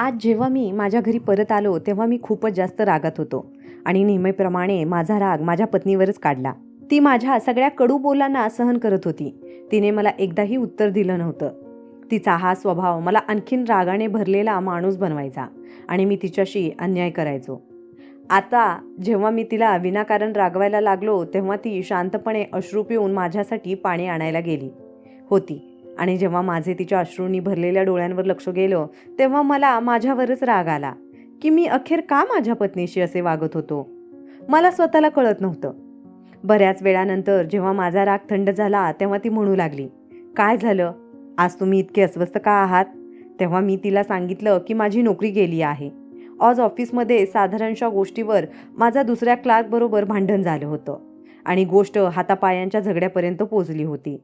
आज जेव्हा मी माझ्या घरी परत आलो तेव्हा मी खूपच जास्त रागात होतो आणि नेहमीप्रमाणे माझा राग माझ्या पत्नीवरच काढला. ती माझ्या सगळ्या कडू बोलांना सहन करत होती. तिने मला एकदाही उत्तर दिलं नव्हतं. तिचा हा स्वभाव मला आणखीन रागाने भरलेला माणूस बनवायचा आणि मी तिच्याशी अन्याय करायचो. आता जेव्हा मी तिला विनाकारण रागवायला लागलो तेव्हा ती शांतपणे अश्रू पिऊन माझ्यासाठी पाणी आणायला गेली होती. आणि जेव्हा माझे तिच्या अश्रूंनी भरलेल्या डोळ्यांवर लक्ष गेलं तेव्हा मला माझ्यावरच राग आला की मी अखेर का माझ्या पत्नीशी असे वागत होतो? मला स्वतःला कळत नव्हतं. बऱ्याच वेळानंतर जेव्हा माझा राग थंड झाला तेव्हा ती म्हणू लागली काय झालं? आज तुम्ही इतके अस्वस्थ का आहात? तेव्हा मी तिला सांगितलं की माझी नोकरी गेली आहे. आज ऑफिसमध्ये साधारणशा गोष्टीवर माझा दुसऱ्या क्लार्कबरोबर भांडण झालं होतं आणि गोष्ट हातापायांच्या झगड्यापर्यंत पोचली होती.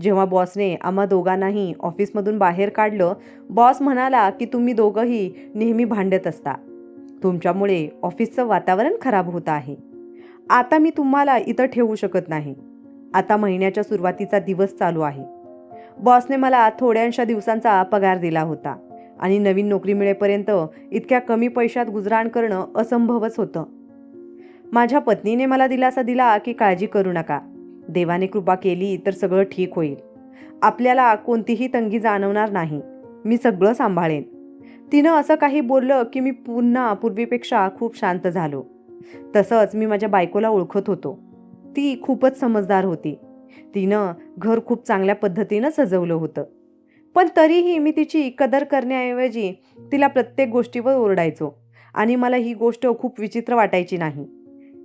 जेव्हा बॉसने आम्हा दोघांनाही ऑफिसमधून बाहेर काढलं बॉस म्हणाला की तुम्ही दोघंही नेहमी भांडत असता. तुमच्यामुळे ऑफिसचं वातावरण खराब होत आहे. आता मी तुम्हाला इथं ठेवू शकत नाही. आता महिन्याच्या सुरुवातीचा दिवस चालू आहे. बॉसने मला थोड्याशा दिवसांचा पगार दिला होता आणि नवीन नोकरी मिळेपर्यंत इतक्या कमी पैशात गुजराण करणं असंभवच होतं. माझ्या पत्नीने मला दिलासा दिला की काळजी करू नका. देवाने कृपा केली तर सगळं ठीक होईल. आपल्याला कोणतीही तंगी जाणवणार नाही. मी सगळं सांभाळेन. तिनं असं काही बोललं की मी पुन्हा पूर्वीपेक्षा खूप शांत झालो. तसंच मी माझ्या बायकोला ओळखत होतो. ती खूपच समजदार होती. तिनं घर खूप चांगल्या पद्धतीनं सजवलं होतं. पण तरीही मी तिची कदर करण्याऐवजी तिला प्रत्येक गोष्टीवर ओरडायचो आणि मला ही गोष्ट खूप विचित्र वाटायची नाही.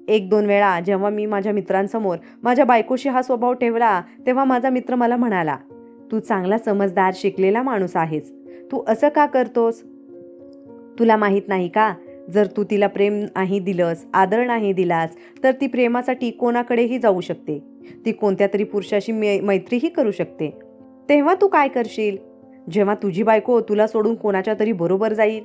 एक दोन वेळा जेव्हा मी माझ्या मित्रांसमोर माझ्या बायकोशी हा स्वभाव ठेवला तेव्हा माझा मित्र मला म्हणाला तू चांगला समजदार शिकलेला माणूस आहेस. तू असं का करतोस? तुला माहीत नाही का? जर तू तिला प्रेम नाही दिलंस आदर नाही दिलास तर ती प्रेमासाठी कोणाकडेही जाऊ शकते. ती कोणत्या तरी पुरुषाशी मै मैत्रीही करू शकते. तेव्हा तू काय करशील? जेव्हा तुझी बायको तुला सोडून कोणाच्या तरी बरोबर जाईल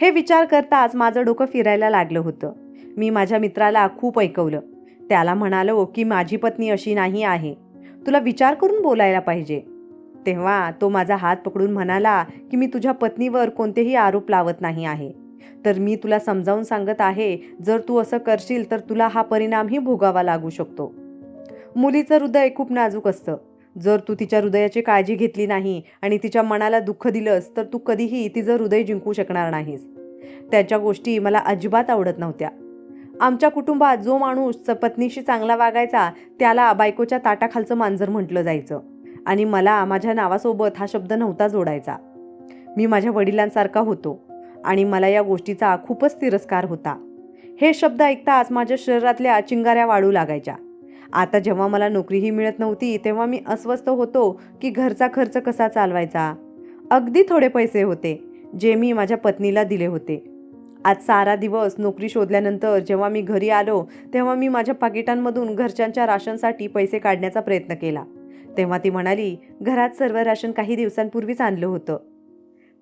हे विचार करताच माझं डोकं फिरायला लागलं होतं. मी माझ्या मित्राला खूप ऐकवलं. त्याला म्हणालो की माझी पत्नी अशी नाही आहे. तुला विचार करून बोलायला पाहिजे. तेव्हा तो माझा हात पकडून म्हणाला की मी तुझ्या पत्नीवर कोणतेही आरोप लावत नाही आहे. तर मी तुला समजावून सांगत आहे जर तू असं करशील तर तुला हा परिणामही भोगावा लागू शकतो. मुलीचं हृदय खूप नाजूक असतं. जर तू तिच्या हृदयाची काळजी घेतली नाही आणि तिच्या मनाला दुःख दिलंस तर तू कधीही तिचं हृदय जिंकू शकणार नाहीस. त्याच्या गोष्टी मला अजिबात आवडत नव्हत्या. आमच्या कुटुंबात जो माणूस पत्नीशी चांगला वागायचा त्याला बायकोच्या ताटाखालचं मांजर म्हटलं जायचं. आणि मला माझ्या नावासोबत हा शब्द नव्हता जोडायचा. मी माझ्या वडिलांसारखा होतो आणि मला या गोष्टीचा खूपच तिरस्कार होता. हे शब्द ऐकताच माझ्या शरीरातल्या चिंगाऱ्या वाढू लागायच्या. आता जेव्हा मला नोकरीही मिळत नव्हती तेव्हा मी अस्वस्थ होतो की घरचा खर्च कसा चालवायचा? अगदी थोडे पैसे होते जे मी माझ्या पत्नीला दिले होते. आज सारा दिवस नोकरी शोधल्यानंतर जेव्हा मी घरी आलो तेव्हा मी माझ्या पाकिटांमधून घरच्यांच्या राशनसाठी पैसे काढण्याचा प्रयत्न केला. तेव्हा ती म्हणाली घरात सर्व राशन काही दिवसांपूर्वीच आणलं होतं.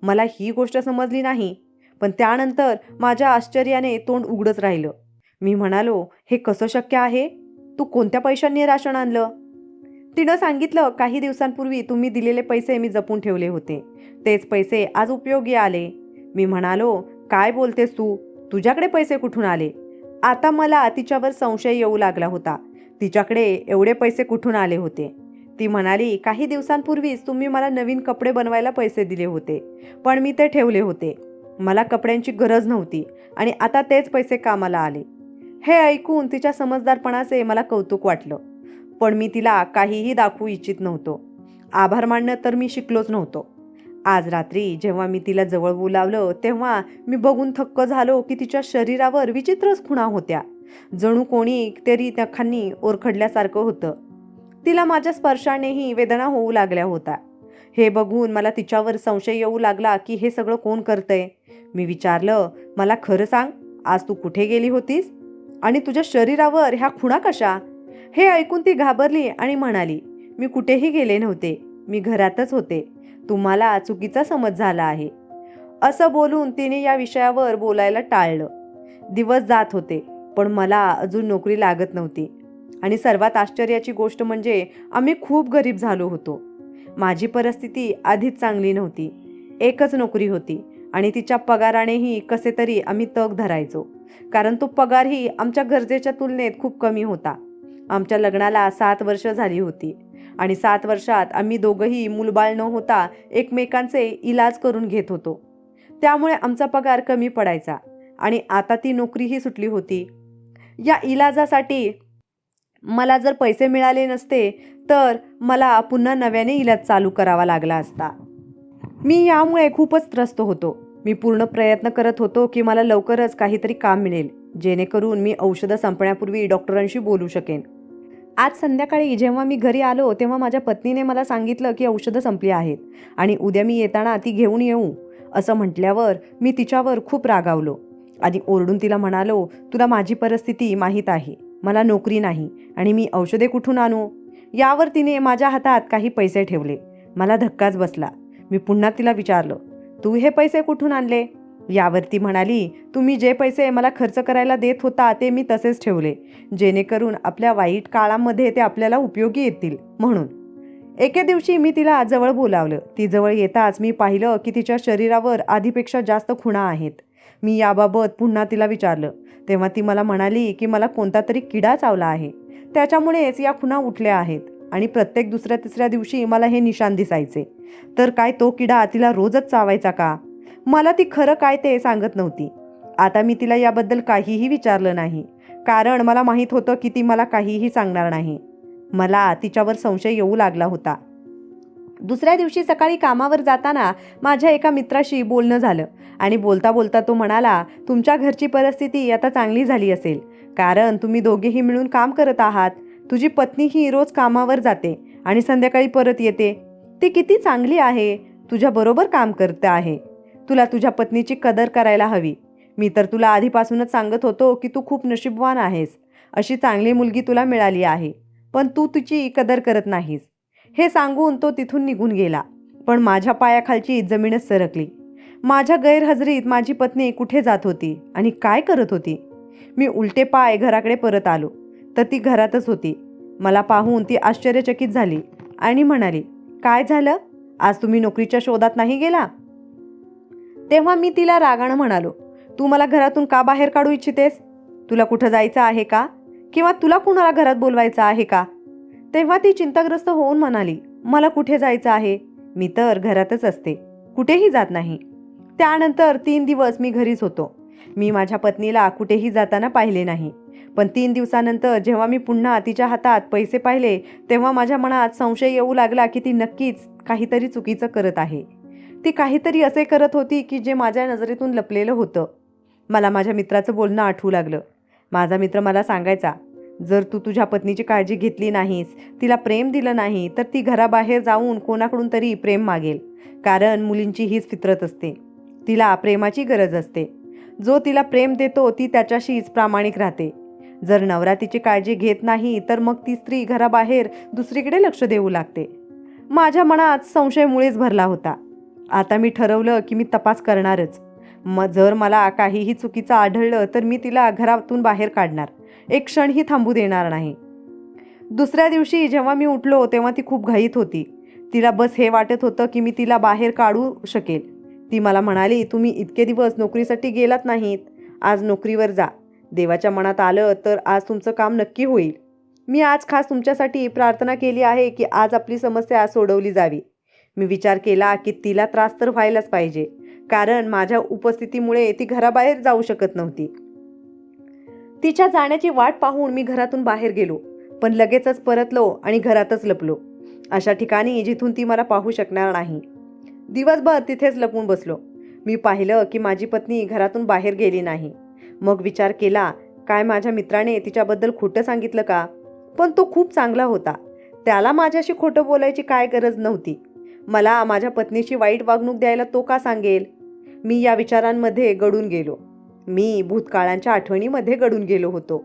मला ही गोष्ट समजली नाही पण त्यानंतर माझ्या आश्चर्याने तोंड उघडच राहिलं. मी म्हणालो हे कसं शक्य आहे? तू कोणत्या पैशांनी राशन आणलं? तिनं सांगितलं काही दिवसांपूर्वी तुम्ही दिलेले पैसे मी जपून ठेवले होते. तेच पैसे आज उपयोगी आले. मी म्हणालो काय बोलतेस तू? तुझ्याकडे पैसे कुठून आले? आता मला तिच्यावर संशय येऊ लागला होता. तिच्याकडे एवढे पैसे कुठून आले होते? ती म्हणाली काही दिवसांपूर्वीच तुम्ही मला नवीन कपडे बनवायला पैसे दिले होते पण मी ते ठेवले होते. मला कपड्यांची गरज नव्हती आणि आता तेच पैसे कामाला आले. हे ऐकून तिच्या समजदारपणाचे मला कौतुक वाटलं. पण मी तिला काहीही दाखवू इच्छित नव्हतो. आभार मानणं तर मी शिकलोच नव्हतो. आज रात्री जेव्हा मी तिला जवळ बोलावलं तेव्हा मी बघून थक्क झालो की तिच्या शरीरावर विचित्रच खुणा होत्या. जणू कोणी तरी त्या खांनी ओरखडल्यासारखं होतं. तिला माझ्या स्पर्शानेही वेदना होऊ लागल्या होत्या. हे बघून मला तिच्यावर संशय येऊ लागला की हे सगळं कोण करतंय? मी विचारलं मला खरं सांग आज तू कुठे गेली होतीस? आणि तुझ्या शरीरावर ह्या खुणा कशा? हे ऐकून ती घाबरली आणि म्हणाली मी कुठेही गेले नव्हते. मी घरातच होते. तुम्हाला चुकीचा समज झाला आहे. असं बोलून तिने या विषयावर बोलायला टाळलं. दिवस जात होते पण मला अजून नोकरी लागत नव्हती. आणि सर्वात आश्चर्याची गोष्ट म्हणजे आम्ही खूप गरीब झालो होतो. माझी परिस्थिती आधीच चांगली नव्हती. एकच नोकरी होती. आणि तिच्या पगारानेही कसे तरी आम्ही तग धरायचो. कारण तो पगारही आमच्या गरजेच्या तुलनेत खूप कमी होता. आमच्या लग्नाला सात वर्ष झाली होती. आणि सात वर्षात आम्ही दोघंही मूलबाळ न होता एकमेकांचे इलाज करून घेत होतो. त्यामुळे आमचा पगार कमी पडायचा. आणि आता ती नोकरीही सुटली होती. या इलाजासाठी मला जर पैसे मिळाले नसते तर मला पुन्हा नव्याने इलाज चालू करावा लागला असता. मी यामुळे खूपच त्रस्त होतो. मी पूर्ण प्रयत्न करत होतो की मला लवकरच काहीतरी काम मिळेल जेणेकरून मी औषधं संपण्यापूर्वी डॉक्टरांशी बोलू शकेन. आज संध्याकाळी जेव्हा मी घरी आलो तेव्हा माझ्या पत्नीने मला सांगितलं की औषधं संपली आहेत आणि उद्या मी येताना ती घेऊन येऊ असं म्हटल्यावर मी तिच्यावर खूप रागावलो. आणि ओरडून तिला म्हणालो तुला माझी परिस्थिती माहीत आहे मला नोकरी नाही आणि मी औषधे कुठून आणू? यावर तिने माझ्या हातात काही पैसे ठेवले. मला धक्काच बसला. मी पुन्हा तिला विचारलं तू हे पैसे कुठून आणले? यावर ती म्हणाली तुम्ही जे पैसे मला खर्च करायला देत होता ते मी तसेच ठेवले जेणेकरून आपल्या वाईट काळामध्ये ते आपल्याला उपयोगी येतील म्हणून. एके दिवशी मी तिला आजवळ बोलावलं. ती जवळ येताच मी पाहिलं की तिच्या शरीरावर आधीपेक्षा जास्त खुणा आहेत. मी याबाबत पुन्हा तिला विचारलं. तेव्हा ती मला म्हणाली की मला कोणता तरी किडा चावला आहे. त्याच्यामुळेच या खुणा उठल्या आहेत. आणि प्रत्येक दुसऱ्या तिसऱ्या दिवशी मला हे निशाण दिसायचे. तर काय तो किडा तिला रोजच चावायचा का? मला ती खरं काय ते सांगत नव्हती. आता मी तिला याबद्दल काहीही विचारलं नाही. कारण मला माहीत होतं की ती मला काहीही सांगणार नाही. मला तिच्यावर संशय येऊ लागला होता. दुसऱ्या दिवशी सकाळी कामावर जाताना माझ्या एका मित्राशी बोलणं झालं. आणि बोलता बोलता तो म्हणाला तुमच्या घरची परिस्थिती आता चांगली झाली असेल. कारण तुम्ही दोघेही मिळून काम करत आहात. तुझी पत्नी ही रोज कामावर जाते आणि संध्याकाळी परत येते. ती किती चांगली आहे. तुझ्या बरोबर काम करते आहे. तुला तुझ्या पत्नीची कदर करायला हवी. मी तर तुला आधीपासूनच सांगत होतो की तू खूप नशीबवान आहेस. अशी चांगली मुलगी तुला मिळाली आहे. पण तू तिची कदर करत नाहीस. हे सांगून तो तिथून निघून गेला. पण माझ्या पायाखालची जमीनच सरकली. माझ्या गैरहजरीत माझी पत्नी कुठे जात होती आणि काय करत होती? मी उलटे पाय घराकडे परत आलो. तर ती घरातच होती. मला पाहून ती आश्चर्यचकित झाली आणि म्हणाली काय झालं? आज तुम्ही नोकरीच्या शोधात नाही गेला? तेव्हा मी तिला रागानं म्हणालो तू मला घरातून का बाहेर काढू इच्छितेस? तुला कुठं जायचं आहे का? किंवा तुला कुणाला घरात बोलवायचं आहे का? तेव्हा ती चिंताग्रस्त होऊन म्हणाली मला कुठे जायचं आहे? मी तर घरातच असते. कुठेही जात नाही. त्यानंतर तीन दिवस मी घरीच होतो. मी माझ्या पत्नीला कुठेही जाताना पाहिले नाही. पण तीन दिवसानंतर जेव्हा मी पुन्हा तिच्या हातात पैसे पाहिले तेव्हा माझ्या मनात संशय येऊ लागला की ती नक्कीच काहीतरी चुकीचं करत आहे. ती काहीतरी असे करत होती की जे माझ्या नजरेतून लपलेलं होतं. मला माझ्या मित्राचं बोलणं आठवू लागलं. माझा मित्र मला सांगायचा जर तू तुझ्या पत्नीची काळजी घेतली नाहीस तिला प्रेम दिलं नाही तर ती घराबाहेर जाऊन कोणाकडून तरी प्रेम मागेल. कारण मुलींची हीच फितरत असते. तिला प्रेमाची गरज असते. जो तिला प्रेम देतो ती त्याच्याशीच प्रामाणिक राहते. जर नवरा तिची काळजी घेत नाही तर मग ती स्त्री घराबाहेर दुसरीकडे लक्ष देऊ लागते. माझ्या मनात संशयमुळेच भरला होता. आता मी ठरवलं की मी तपास करणारच. मग जर मला काहीही चुकीचं आढळलं तर मी तिला घरातून बाहेर काढणार. एक क्षणही थांबू देणार नाही. दुसऱ्या दिवशी जेव्हा मी उठलो तेव्हा ती खूप घाईत होती. तिला बस हे वाटत होतं की मी तिला बाहेर काढू शकेल. ती मला म्हणाली तुम्ही इतके दिवस नोकरीसाठी गेलात नाहीत. आज नोकरीवर जा. देवाच्या मनात आलं तर आज तुमचं काम नक्की होईल. मी आज खास तुमच्यासाठी प्रार्थना केली आहे की आज आपली समस्या सोडवली जावी. मी विचार केला की तिला त्रास तर व्हायलाच पाहिजे कारण माझ्या उपस्थितीमुळे ती घराबाहेर जाऊ शकत नव्हती. तिच्या जाण्याची वाट पाहून मी घरातून बाहेर गेलो पण लगेचच परतलो आणि घरातच लपलो. अशा ठिकाणी जिथून ती मला पाहू शकणार नाही. दिवसभर तिथेच लपून बसलो. मी पाहिलं की माझी पत्नी घरातून बाहेर गेली नाही. मग विचार केला काय माझ्या मित्राने तिच्याबद्दल खोटं सांगितलं का? पण तो खूप चांगला होता. त्याला माझ्याशी खोटं बोलायची काय गरज नव्हती. मला माझ्या पत्नीशी वाईट वागणूक द्यायला तो का सांगेल? मी या विचारांमध्ये गडून गेलो. मी भूतकाळांच्या आठवणीमध्ये गडून गेलो होतो.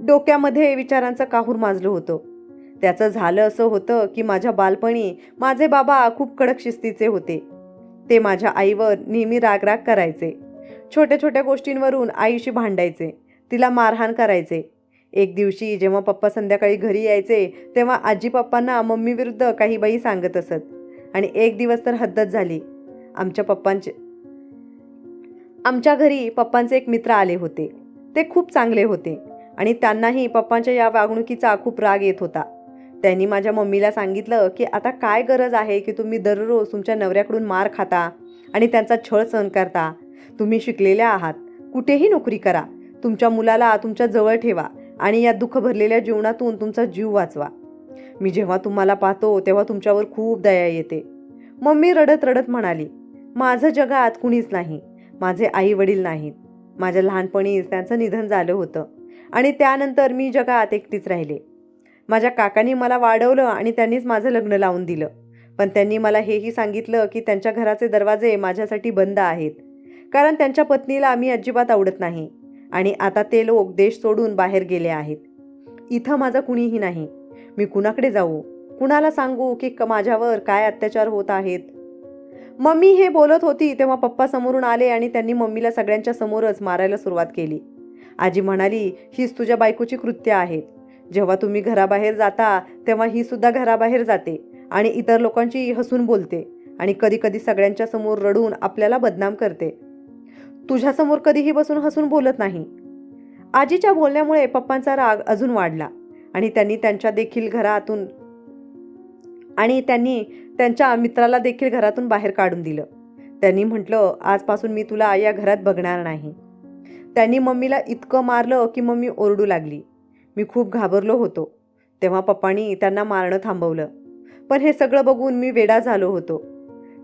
डोक्यामध्ये विचारांचं काहूर माजलं होतं. त्याचं झालं असं होतं की माझ्या बालपणी माझे बाबा खूप कडक शिस्तीचे होते. ते माझ्या आईवर नेहमी रागराग करायचे. छोट्या छोट्या गोष्टींवरून आईशी भांडायचे तिला मारहाण करायचे. एक दिवशी जेव्हा पप्पा संध्याकाळी घरी यायचे तेव्हा आजी पप्पांना मम्मीविरुद्ध काही बाई सांगत असत. आणि एक दिवस तर हद्दच झाली. आमच्या पप्पांचे आमच्या घरी पप्पांचे एक मित्र आले होते. ते खूप चांगले होते आणि त्यांनाही पप्पांच्या या वागणुकीचा खूप राग येत होता. त्यांनी माझ्या मम्मीला सांगितलं की आता काय गरज आहे की तुम्ही दररोज तुमच्या नवऱ्याकडून मार खाता आणि त्यांचा छळ सहन करता? तुम्ही शिकलेल्या आहात. कुठेही नोकरी करा. तुमच्या मुलाला तुमच्या जवळ ठेवा आणि या दुःख भरलेल्या जीवनातून तुमचा जीव वाचवा. मी जेव्हा तुम्हाला पाहतो तेव्हा तुमच्यावर खूप दया येते. मम्मी रडत रडत म्हणाली माझं जगात कुणीच नाही. माझे आई वडील नाहीत. माझ्या लहानपणीच त्यांचं निधन झालं होतं आणि त्यानंतर मी जगात एकटीच राहिले. माझ्या काकांनी मला वाढवलं आणि त्यांनीच माझं लग्न लावून दिलं. पण त्यांनी मला हेही सांगितलं की त्यांच्या घराचे दरवाजे माझ्यासाठी बंद आहेत. कारण त्यांच्या पत्नीला आम्ही अजिबात आवडत नाही. आणि आता ते लोक देश सोडून बाहेर गेले आहेत. इथं माझं कुणीही नाही. मी कुणाकडे जाऊ? कुणाला सांगू की क- माझ्यावर काय अत्याचार होत आहेत? मम्मी हे बोलत होती तेव्हा पप्पा समोरून आले आणि त्यांनी मम्मीला सगळ्यांच्या समोरच मारायला सुरुवात केली. आजी म्हणाली हीच तुझ्या बायकोची कृत्य आहेत. जेव्हा तुम्ही घराबाहेर जाता तेव्हा ही सुद्धा घराबाहेर जाते आणि इतर लोकांची हसून बोलते आणि कधी कधी सगळ्यांच्या समोर रडून आपल्याला बदनाम करते. तुझ्यासमोर कधीही बसून हसून बोलत नाही. आजीच्या बोलण्यामुळे पप्पांचा राग अजून वाढला आणि त्यांनी त्यांच्या देखील घरातून आणि त्यांनी त्यांच्या मित्राला देखील घरातून बाहेर काढून दिलं. त्यांनी म्हटलं आजपासून मी तुला या घरात बघणार नाही. त्यांनी मम्मीला इतकं मारलं की मम्मी ओरडू लागली. मी खूप घाबरलो होतो. तेव्हा पप्पांनी त्यांना मारणं थांबवलं. पण हे सगळं बघून मी वेडा झालो होतो.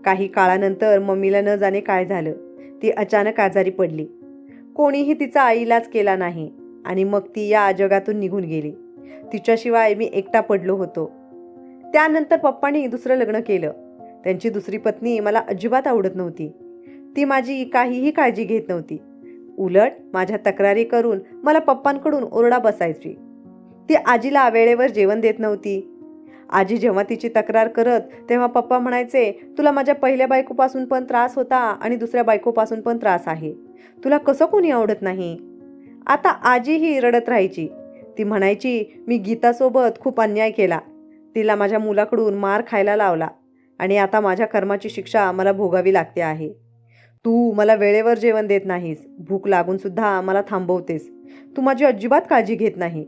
काही काळानंतर मम्मीला न जाणे काय झालं? ती अचानक आजारी पडली. कोणीही तिचा इलाज केला नाही आणि मग ती या जगातून निघून गेली. तिच्याशिवाय मी एकटा पडलो होतो. त्यानंतर पप्पांनी दुसरं लग्न केलं. त्यांची दुसरी पत्नी मला अजिबात आवडत नव्हती. ती माझी काहीही काळजी घेत नव्हती. उलट माझ्या तक्रारी करून मला पप्पांकडून ओरडा बसायची. ती आजीला वेळेवर जेवण देत नव्हती. आजी जेव्हा तिची तक्रार करत तेव्हा पप्पा म्हणायचे तुला माझ्या पहिल्या बायकोपासून पण त्रास होता आणि दुसऱ्या बायकोपासून पण त्रास आहे. तुला कसं कोणी आवडत नाही? आता आजीही रडत राहायची. ती म्हणायची मी गीतासोबत खूप अन्याय केला. तिला माझ्या मुलाकडून मार खायला लावला आणि आता माझ्या कर्माची शिक्षा मला भोगावी लागते आहे. तू मला वेळेवर जेवण देत नाहीस. भूक लागूनसुद्धा मला थांबवतेस. तू माझी अजिबात काळजी घेत नाही.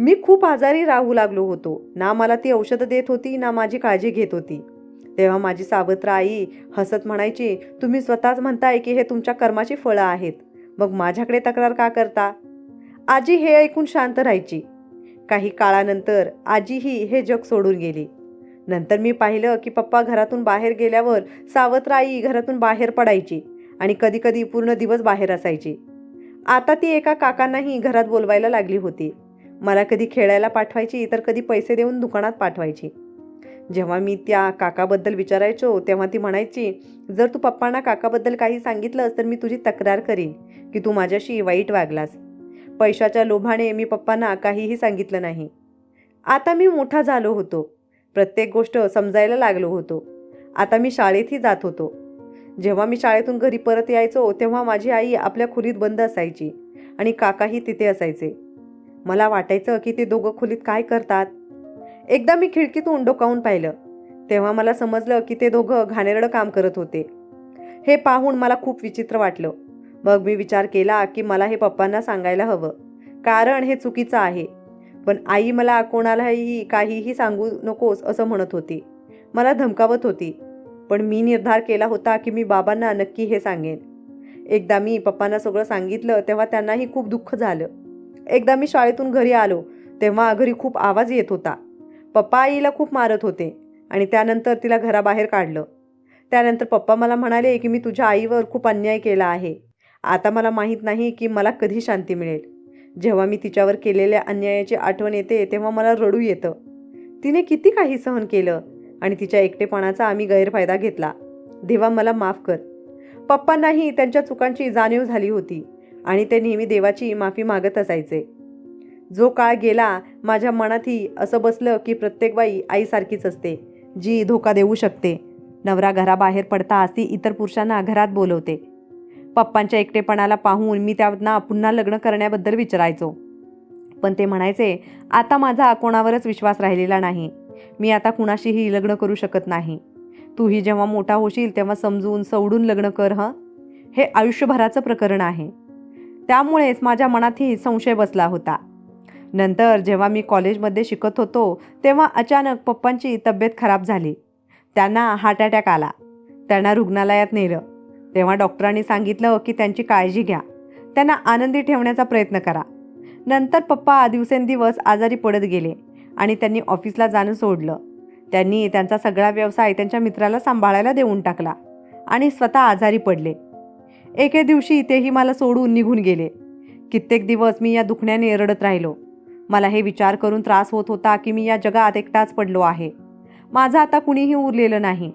मी खूप आजारी राहू लागलो होतो. ना मला ती औषधं देत होती ना माझी काळजी घेत होती. तेव्हा माझी सावत्र आई हसत म्हणायची तुम्ही स्वतःच म्हणताय की हे तुमच्या कर्माची फळं आहेत. मग माझ्याकडे तक्रार का करता? आजी हे ऐकून शांत राहायची. काही काळानंतर आजीही हे जग सोडून गेली. नंतर मी पाहिलं की पप्पा घरातून बाहेर गेल्यावर सावत्र आई घरातून बाहेर पडायची आणि कधीकधी पूर्ण दिवस बाहेर असायची. आता ती एका काकांनाही घरात बोलवायला लागली होती. मला कधी खेळायला पाठवायची तर कधी पैसे देऊन दुकानात पाठवायची. जेव्हा मी त्या काकाबद्दल विचारायचो तेव्हा ती म्हणायची जर तू पप्पांना काकाबद्दल काही सांगितलंस तर मी तुझी तक्रार करीन की तू माझ्याशी वाईट वागलास. पैशाच्या लोभाने मी पप्पांना काहीही सांगितलं नाही. आता मी मोठा झालो होतो. प्रत्येक गोष्ट समजायला लागलो होतो. आता मी शाळेतही जात होतो. जेव्हा मी शाळेतून घरी परत यायचो तेव्हा माझी आई आपल्या खोलीत बंद असायची आणि काकाही तिथे असायचे. मला वाटायचं की ते दोघं खोलीत काय करतात. एकदा मी खिडकीतून डोकावून पाहिलं. तेव्हा मला समजलं की ते दोघं घाणेरडं काम करत होते. हे पाहून मला खूप विचित्र वाटलं. मग मी विचार केला की मला हे पप्पांना सांगायला हवं. कारण हे चुकीचं आहे. पण आई मला कोणालाही काहीही सांगू नकोस असं म्हणत होती. मला धमकावत होती. पण मी निर्धार केला होता की मी बाबांना नक्की हे सांगेन. एकदा मी पप्पांना सगळं सांगितलं तेव्हा त्यांनाही खूप दुःख झालं. एकदा मी शाळेतून घरी आलो तेव्हा घरी खूप आवाज येत होता. पप्पा आईला खूप मारत होते आणि त्यानंतर तिला घराबाहेर काढलं. त्यानंतर पप्पा मला म्हणाले की मी तुझ्या आईवर खूप अन्याय केला आहे. आता मला माहीत नाही की मला कधी शांती मिळेल. जेव्हा मी तिच्यावर केलेल्या अन्यायाची आठवण येते तेव्हा मला रडू येतं. तिने किती काही सहन केलं आणि तिच्या एकटेपणाचा आम्ही गैरफायदा घेतला. देवा मला माफ कर. पप्पांनाही त्यांच्या चुकांची जाणीव झाली होती. आणि ते नेहमी देवाची माफी मागत असायचे. जो काळ गेला माझ्या मनातही असं बसलं की प्रत्येक बाई आईसारखीच असते जी धोका देऊ शकते. नवरा घराबाहेर पडताच ती इतर पुरुषांना घरात बोलवते. पप्पांच्या एकटेपणाला पाहून मी त्यांना पुन्हा लग्न करण्याबद्दल विचारायचो. पण ते म्हणायचे आता माझा कोणावरच विश्वास राहिलेला नाही. मी आता कुणाशीही लग्न करू शकत नाही. तूही जेव्हा मोठा होशील तेव्हा समजून सवडून लग्न कर हं? हे आयुष्यभराचं प्रकरण आहे. त्यामुळेच माझ्या मनातही संशय बसला होता. नंतर जेव्हा मी कॉलेजमध्ये शिकत होतो तेव्हा अचानक पप्पांची तब्येत खराब झाली. त्यांना हार्ट अटॅक आला. त्यांना रुग्णालयात नेलं. तेव्हा डॉक्टरांनी सांगितलं की त्यांची काळजी घ्या. त्यांना आनंदी ठेवण्याचा प्रयत्न करा. नंतर पप्पा दिवसेंदिवस आजारी पडत गेले आणि त्यांनी ऑफिसला जाणं सोडलं. त्यांनी त्यांचा सगळा व्यवसाय त्यांच्या मित्राला सांभाळायला देऊन टाकला आणि स्वतः आजारी पडले. एके दिवशी तेही मला सोडून निघून गेले. कित्येक दिवस मी या दुखण्याने रडत राहिलो. मला हे विचार करून त्रास होत होता की मी या जगात एकटाच पडलो आहे. माझं आता कुणीही उरलेलं नाही.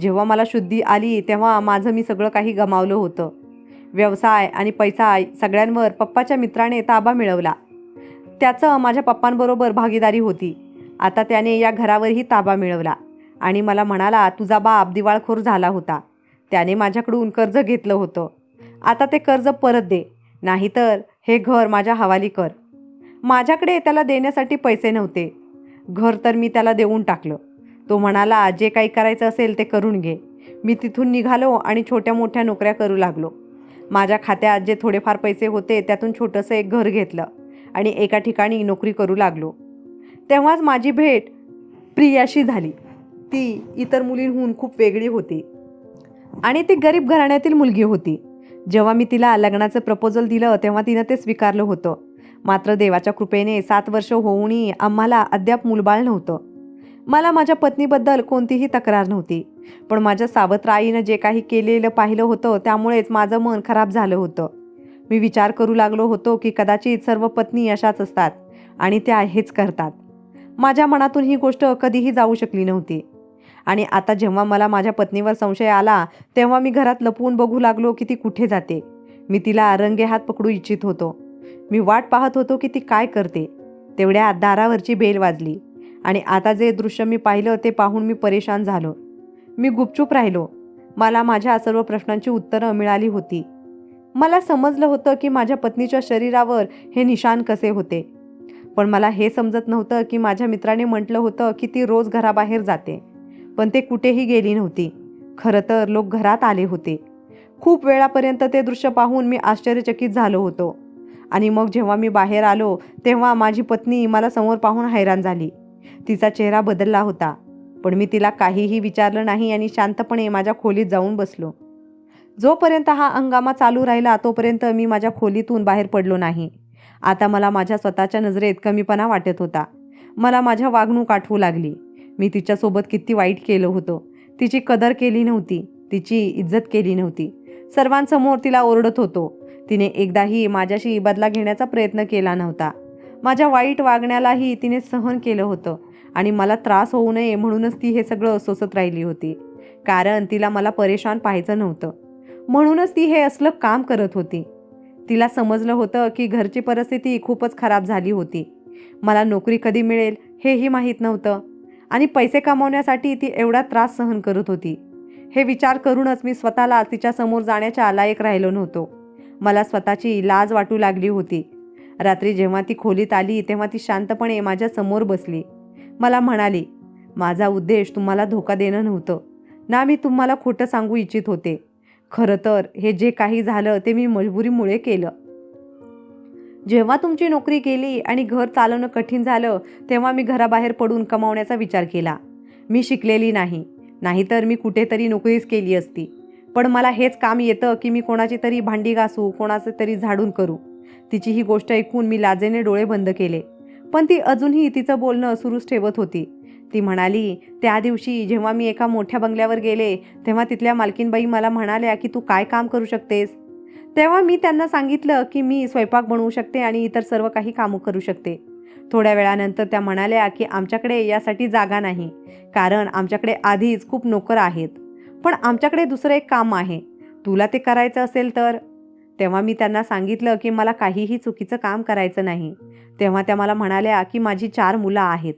जेव्हा मला शुद्धी आली तेव्हा माझं मी सगळं काही गमावलं होतं. व्यवसाय आणि पैसा सगळ्यांवर पप्पाच्या मित्राने ताबा मिळवला. त्याचं माझ्या पप्पांबरोबर भागीदारी होती. आता त्याने या घरावरही ताबा मिळवला आणि मला म्हणाला तुझा बाप दिवाळखोर झाला होता. त्याने माझ्याकडून कर्ज घेतलं होतं. आता ते कर्ज परत दे. नाहीतर हे घर माझ्या हवाली कर. माझ्याकडे त्याला देण्यासाठी पैसे नव्हते. घर तर मी त्याला देऊन टाकलं. तो म्हणाला जे काही करायचं असेल ते करून घे. मी तिथून निघालो आणि छोट्या मोठ्या नोकऱ्या करू लागलो. माझ्या खात्यात जे थोडेफार पैसे होते त्यातून छोटंसं एक घर घेतलं आणि एका ठिकाणी नोकरी करू लागलो. तेव्हाच माझी भेट प्रियाशी झाली. ती इतर मुलींहून खूप वेगळी होती. आणि ती गरीब घराण्यातील मुलगी होती. जेव्हा मी तिला लग्नाचं प्रपोजल दिलं तेव्हा तिनं ते स्वीकारलं होतं. मात्र देवाच्या कृपेने सात वर्ष होऊनही आम्हाला अद्याप मूलबाळ नव्हतं. मला माझ्या पत्नीबद्दल कोणतीही तक्रार नव्हती. पण माझ्या सावत्र आईनं जे काही केलेलं पाहिलं होतं त्यामुळेच माझं मन खराब झालं होतं. मी विचार करू लागलो होतो की कदाचित सर्व पत्नी अशाच असतात आणि त्या हेच करतात. माझ्या मनातून ही गोष्ट कधीही जाऊ शकली नव्हती. आणि आता जेव्हा मला माझ्या पत्नीवर संशय आला तेव्हा मी घरात लपवून बघू लागलो की ती कुठे जाते. मी तिला रंगे हात पकडू इच्छित होतो. मी वाट पाहत होतो की ती काय करते. तेवढ्या दारावरची बेल वाजली आणि आता जे दृश्य मी पाहिलं ते पाहून मी परेशान झालो. मी गुपचूप राहिलो. मला माझ्या सर्व प्रश्नांची उत्तरं मिळाली होती. मला समजलं होतं की माझ्या पत्नीच्या शरीरावर हे निशाण कसे होते. पण मला हे समजत नव्हतं की माझ्या मित्राने म्हटलं होतं की ती रोज घराबाहेर जाते. पण ते कुठेही गेली नव्हती. खरं तर लोक घरात आले होते. खूप वेळापर्यंत ते दृश्य पाहून मी आश्चर्यचकित झालो होतो. आणि मग जेव्हा मी बाहेर आलो तेव्हा माझी पत्नी मला समोर पाहून हैराण झाली. तिचा चेहरा बदलला होता. पण मी तिला काहीही विचारलं नाही आणि शांतपणे माझ्या खोलीत जाऊन बसलो. जोपर्यंत हा हंगामा चालू राहिला तोपर्यंत मी माझ्या खोलीतून बाहेर पडलो नाही. आता मला माझ्या स्वतःच्या नजरेत कमीपणा वाटत होता. मला माझ्या वागणूक आठवू लागली. मी तिच्यासोबत किती वाईट केलं होतं. तिची कदर केली नव्हती. तिची इज्जत केली नव्हती. सर्वांसमोर तिला ओरडत होतो. तिने एकदाही माझ्याशी बदला घेण्याचा प्रयत्न केला नव्हता. माझ्या वाईट वागण्यालाही तिने सहन केलं होतं आणि मला त्रास होऊ नये म्हणूनच ती हे सगळं सोसत राहिली होती. कारण तिला मला परेशान पाहायचं नव्हतं. म्हणूनच ती हे असलं काम करत होती. तिला समजलं होतं की घरची परिस्थिती खूपच खराब झाली होती. मला नोकरी कधी मिळेल हेही माहीत नव्हतं. आणि पैसे कमावण्यासाठी ती एवढा त्रास सहन करत होती. हे विचार करूनच मी स्वतःला तिच्यासमोर जाण्याच्या अलायक राहिलो नव्हतो. मला स्वतःची लाज वाटू लागली होती. रात्री जेव्हा ती खोलीत आली तेव्हा ती शांतपणे माझ्यासमोर बसली. मला म्हणाली माझा उद्देश तुम्हाला धोका देणं नव्हतं. ना मी तुम्हाला खोटं सांगू इच्छित होते. खरं तर हे जे काही झालं ते मी मजबुरीमुळे केलं. जेव्हा तुमची नोकरी गेली आणि घर चालवणं कठीण झालं तेव्हा मी घराबाहेर पडून कमावण्याचा विचार केला. मी शिकलेली नाही. नाहीतर मी कुठेतरी नोकरीच केली असती. पण मला हेच काम येतं की मी कोणाची तरी भांडी घासू कोणाचं तरी झाडून करू. तिची ही गोष्ट ऐकून मी लाजेने डोळे बंद केले. पण ती अजूनही तिचं बोलणं सुरूच ठेवत होती. ती म्हणाली त्या दिवशी जेव्हा मी एका मोठ्या बंगल्यावर गेले तेव्हा तिथल्या मालकीनबाई मला म्हणाल्या की तू काय काम करू शकतेस? तेव्हा मी त्यांना सांगितलं की मी स्वयंपाक बनवू शकते आणि इतर सर्व काही कामं करू शकते. थोड्या वेळानंतर त्या म्हणाल्या की आमच्याकडे यासाठी जागा नाही कारण आमच्याकडे आधीच खूप नोकर आहेत. पण आमच्याकडे दुसरं एक काम आहे. तुला ते करायचं असेल तर? तेव्हा मी त्यांना सांगितलं की मला काहीही चुकीचं काम करायचं नाही. तेव्हा त्या मला म्हणाल्या की माझी चार मुलं आहेत.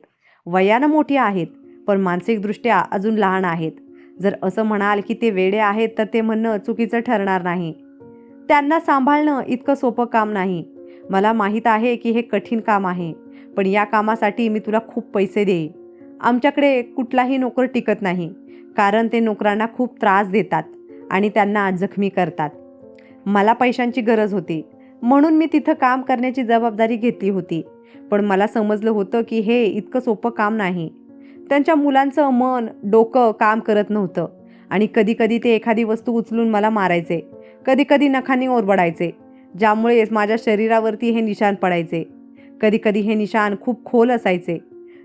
वयानं मोठी आहेत पण मानसिकदृष्ट्या अजून लहान आहेत. जर असं म्हणाल की ते वेडे आहेत तर ते म्हणणं चुकीचं ठरणार नाही. त्यांना सांभाळणं इतकं सोपं काम नाही. मला माहीत आहे की हे कठीण काम आहे पण या कामासाठी मी तुला खूप पैसे देईन. आमच्याकडे कुठलाही नोकर टिकत नाही कारण ते नोकरांना खूप त्रास देतात आणि त्यांना जखमी करतात. मला पैशांची गरज होती म्हणून मी तिथं काम करण्याची जबाबदारी घेतली होती पण मला समजलं होतं की हे इतकं सोपं काम नाही. त्यांच्या मुलांचं मन डोकं काम करत नव्हतं आणि कधीकधी ते एखादी वस्तू उचलून मला मारायचे कधीकधी नखांनी ओरबडायचे ज्यामुळे माझ्या शरीरावरती हे निशाण पडायचे. कधीकधी हे निशाण खूप खोल असायचे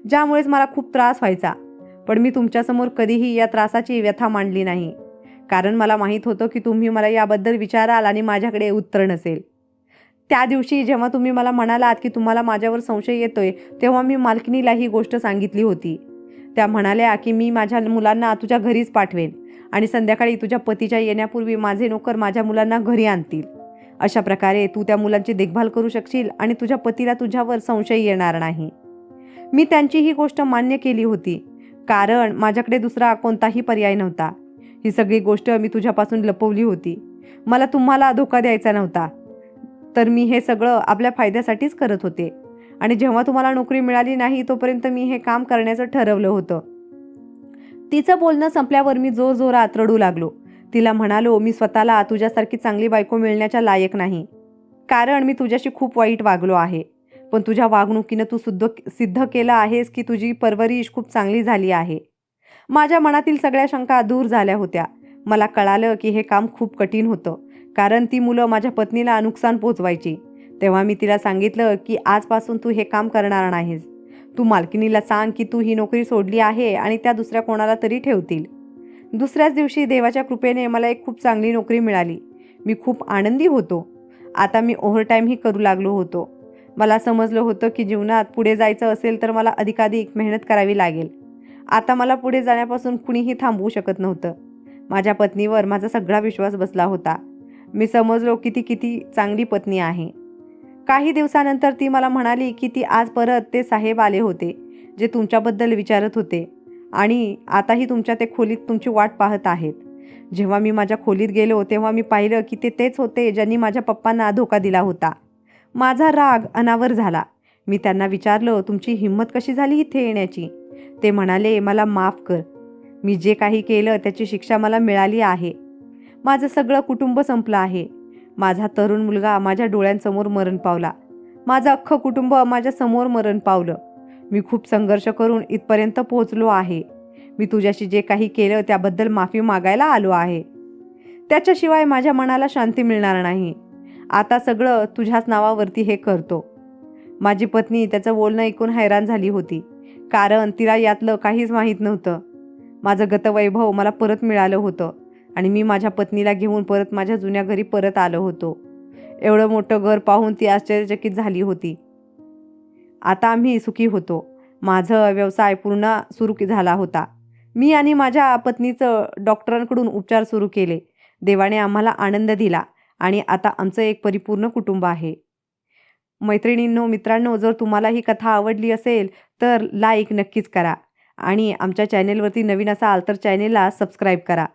ज्यामुळेच मला खूप त्रास व्हायचा. पण मी तुमच्यासमोर कधीही या त्रासाची व्यथा मांडली नाही. कारण मला माहीत होतं की तुम्ही मला याबद्दल विचाराल आणि माझ्याकडे उत्तर नसेल. त्या दिवशी जेव्हा तुम्ही मला म्हणालात की तुम्हाला माझ्यावर संशय येतोय तेव्हा मी मालकिनीला ही गोष्ट सांगितली होती. त्या म्हणाल्या की मी माझ्या मुलांना तुझ्या घरीच पाठवेन आणि संध्याकाळी तुझ्या पतीच्या येण्यापूर्वी माझे नोकर माझ्या मुलांना घरी आणतील. अशा प्रकारे तू त्या मुलांची देखभाल करू शकशील आणि तुझ्या पतीला तुझ्यावर संशय येणार नाही. मी त्यांची ही गोष्ट मान्य केली होती. कारण माझ्याकडे दुसरा कोणताही पर्याय नव्हता. ही सगळी गोष्ट मी तुझ्यापासून लपवली होती. मला तुम्हाला धोका द्यायचा नव्हता. तर मी हे सगळं आपल्या फायद्यासाठीच करत होते. आणि जेव्हा तुम्हाला नोकरी मिळाली नाही तोपर्यंत मी हे काम करण्याचं ठरवलं होतं. तिचं बोलणं संपल्यावर मी जोरजोरात रडू लागलो. तिला म्हणालो मी स्वतःला तुझ्यासारखी चांगली बायको मिळण्याच्या लायक नाही. कारण मी तुझ्याशी खूप वाईट वागलो आहे. पण तुझ्या वागणुकीनं तू सुद्ध सिद्ध केलं आहेस की तुझी परवरिश खूप चांगली झाली आहे. माझ्या मनातील सगळ्या शंका दूर झाल्या होत्या. मला कळालं की हे काम खूप कठीण होतं. कारण ती मुलं माझ्या पत्नीला नुकसान पोचवायची. तेव्हा मी तिला सांगितलं की आजपासून तू हे काम करणार नाहीस. तू मालकिनीला सांग की तू ही नोकरी सोडली आहे आणि त्या दुसऱ्या कोणाला तरी ठेवतील. दुसऱ्याच दिवशी देवाच्या कृपेने मला एक खूप चांगली नोकरी मिळाली. मी खूप आनंदी होतो. आता मी ओव्हरटाईमही करू लागलो होतो. मला समजलं होतं की जीवनात पुढे जायचं असेल तर मला अधिकाधिक मेहनत करावी लागेल. आता मला पुढे जाण्यापासून कुणीही थांबवू शकत नव्हतं. माझ्या पत्नीवर माझा सगळा विश्वास बसला होता. मी समजलो की ती किती चांगली पत्नी आहे. काही दिवसानंतर ती मला म्हणाली की ती आज परत ते साहेब आले होते जे तुमच्याबद्दल विचारत होते. आणि आताही तुमच्या ते खोलीत तुमची वाट पाहत आहेत. जेव्हा मी माझ्या खोलीत गेलो तेव्हा मी पाहिलं की ते तेच होते ज्यांनी माझ्या पप्पांना धोका दिला होता. माझा राग अनावर झाला. मी त्यांना विचारलं तुमची हिंमत कशी झाली इथे येण्याची? ते म्हणाले मला माफ कर. मी जे काही केलं त्याची शिक्षा मला मिळाली आहे. माझं सगळं कुटुंब संपलं आहे. माझा तरुण मुलगा माझ्या डोळ्यांसमोर मरण पावला. माझं अख्खं कुटुंब माझ्यासमोर मरण पावलं. मी खूप संघर्ष करून इथपर्यंत पोहोचलो आहे. मी तुझ्याशी जे काही केलं त्याबद्दल माफी मागायला आलो आहे. त्याच्याशिवाय माझ्या मनाला शांती मिळणार नाही. आता सगळं तुझ्याच नावावरती हे करतो. माझी पत्नी त्याचं बोलणं ऐकून हैराण झाली होती. कारण तिला यातलं काहीच माहीत नव्हतं. माझं गतवैभव मला परत मिळालं होतं. आणि मी माझ्या पत्नीला घेऊन परत माझ्या जुन्या घरी परत आलो होतो. एवढं मोठं घर पाहून ती आश्चर्यचकित झाली होती. आता आम्ही सुखी होतो. माझं व्यवसाय पूर्ण सुरू झाला होता. मी आणि माझ्या पत्नीचं डॉक्टरांकडून उपचार सुरू केले. देवाने आम्हाला आनंद दिला आणि आता आमचं एक परिपूर्ण कुटुंब आहे. मैत्रिणींनो मित्रांनो जर तुम्हाला ही कथा आवडली असेल तर लाईक नक्कीच करा आणि आमच्या चॅनेलवरती नवीन असाल तर चॅनेलला सबस्क्राईब करा.